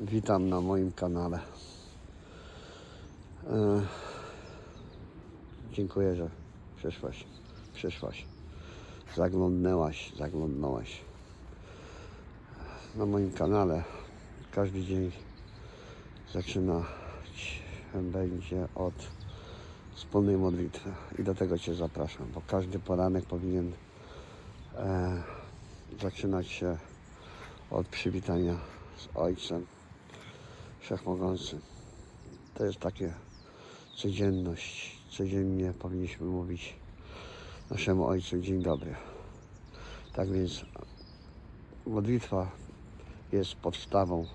Witam na moim kanale. E, dziękuję, że przyszłaś, przyszłaś. Zaglądnęłaś, zaglądnąłeś. Na moim kanale każdy dzień zaczynać będzie od wspólnej modlitwy i do tego Cię zapraszam, bo każdy poranek powinien e, zaczynać się od przywitania z Ojcem Wszechmogącym. To jest takie codzienność. Codziennie powinniśmy mówić naszemu Ojcu dzień dobry. Tak więc modlitwa jest podstawą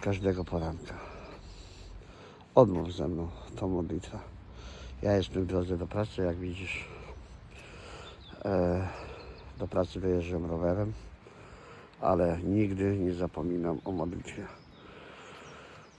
każdego poranka. Odmów ze mną tą modlitwę. Ja jestem w drodze do pracy, jak widzisz. E, do pracy wyjeżdżam rowerem, ale nigdy nie zapominam o modlitwie.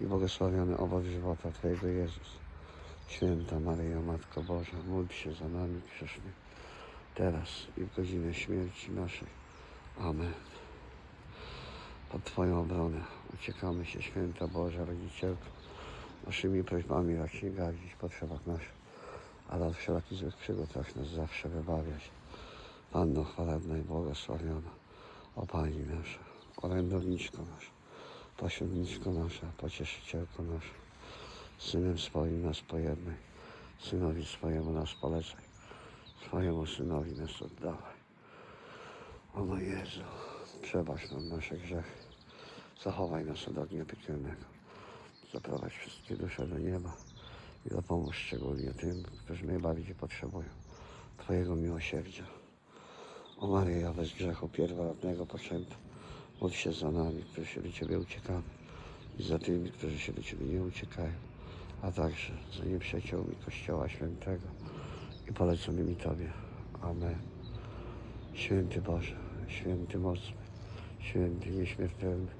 i błogosławiony owoc żywota Twojego Jezus. Święta Maryjo, Matko Boża, módl się za nami grzesznymi, teraz i w godzinę śmierci naszej. Amen. Pod Twoją obronę uciekamy się, Święta Boża, Rodzicielko. Naszymi prośbami racz gardzić w potrzebach naszych, ale od wszelakich złych przygód racz nas zawsze wybawiać. Panno chwalebna i błogosławiona, o Pani nasza, orędowniczko nasza, pośredniczko nasza, pocieszycielko nasza, Synem swoim nas pojednaj, Synowi swojemu nas polecaj, swojemu Synowi nas oddawaj. O Jezu, przebacz nam nasze grzechy, zachowaj nas od ognia piekielnego, zaprowadź wszystkie dusze do nieba i dopomóż szczególnie tym, którzy najbardziej potrzebują Twojego miłosierdzia. O Maryjo, bez grzechu pierworodnego poczęta, módl się za nami, którzy się do Ciebie uciekamy i za tymi, którzy się do Ciebie nie uciekają, a także za nieprzyjaciółmi Kościoła Świętego i poleconymi Tobie. Amen. Święty Boże, święty mocny, święty nieśmiertelny,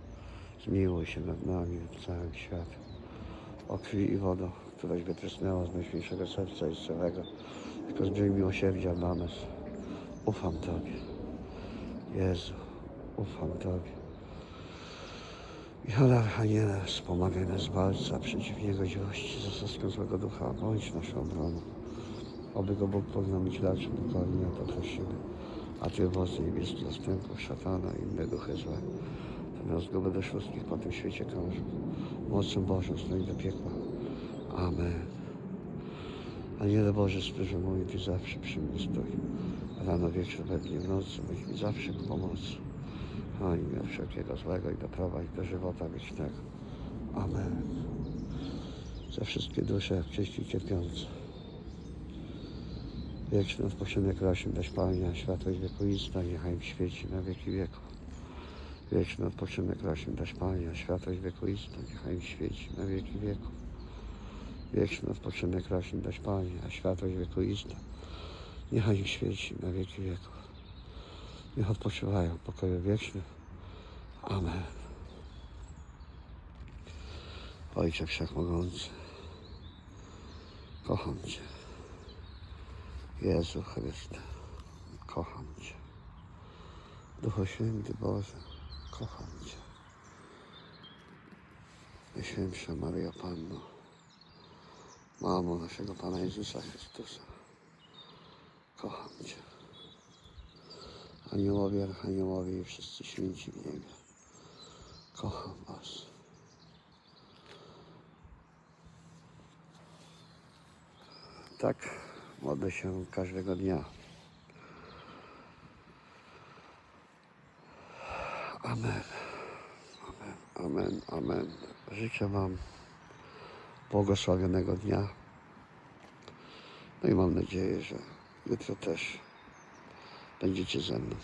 zmiłuj się nad nami, nad całym światem. O krwi i wodo, któraś wytrysnęła z najświętszego serca i z całego, tylko zbrzej miłosierdzia dla nas. Ufam Tobie. Jezu, ufam Tobie. Michale Archaniele, wspomagaj nas walca przeciw niegodziwości, zasadzką złego ducha, bądź naszą obroną. Oby go Bóg pognąć dalszym pokolenia, to prosimy. A Ty, wozy niebieskich zastępów, szatana i inne duchy złe, zamiast go do wszystkich po tym świecie krążą. Mocą Bożą stoi do piekła. Amen. Aniele Boże, stróże mój, Ty zawsze przy mnie stoi. Rano, wieczór, we w nocy, bądź mi zawsze ku pomocy. Chroń mnie od wszelkiego złego i doprowadź do żywota wiecznego. Amen. Za wszystkie dusze czyści cierpiące. Wieczny odpoczynek rośnie do spalnia, światłość wiekuista, niechaj im świeci na wieki wieków. Wieczny odpoczynek rośnie do spalnia, światłość wiekuista, niechaj im świeci na wieki wieków. Wieczny odpoczynek rośnie do spalnia, a światłość wiekuista, niechaj im świeci na wieki wieków. Niech odpoczywają w pokoju wiecznym. Amen. Ojcze Wszechmogący, kocham Cię. Jezu Chryste, kocham Cię. Duchu Święty Boże, kocham Cię. Najświętsza Maryjo Panno, Mamo naszego Pana Jezusa Chrystusa, kocham Cię. Aniołowie, archaniołowie i wszyscy święci w niebie, kocham Was. Tak modlę się każdego dnia. Amen. Amen. Amen. Amen. Życzę Wam błogosławionego dnia. No i mam nadzieję, że jutro też będziecie ze mną.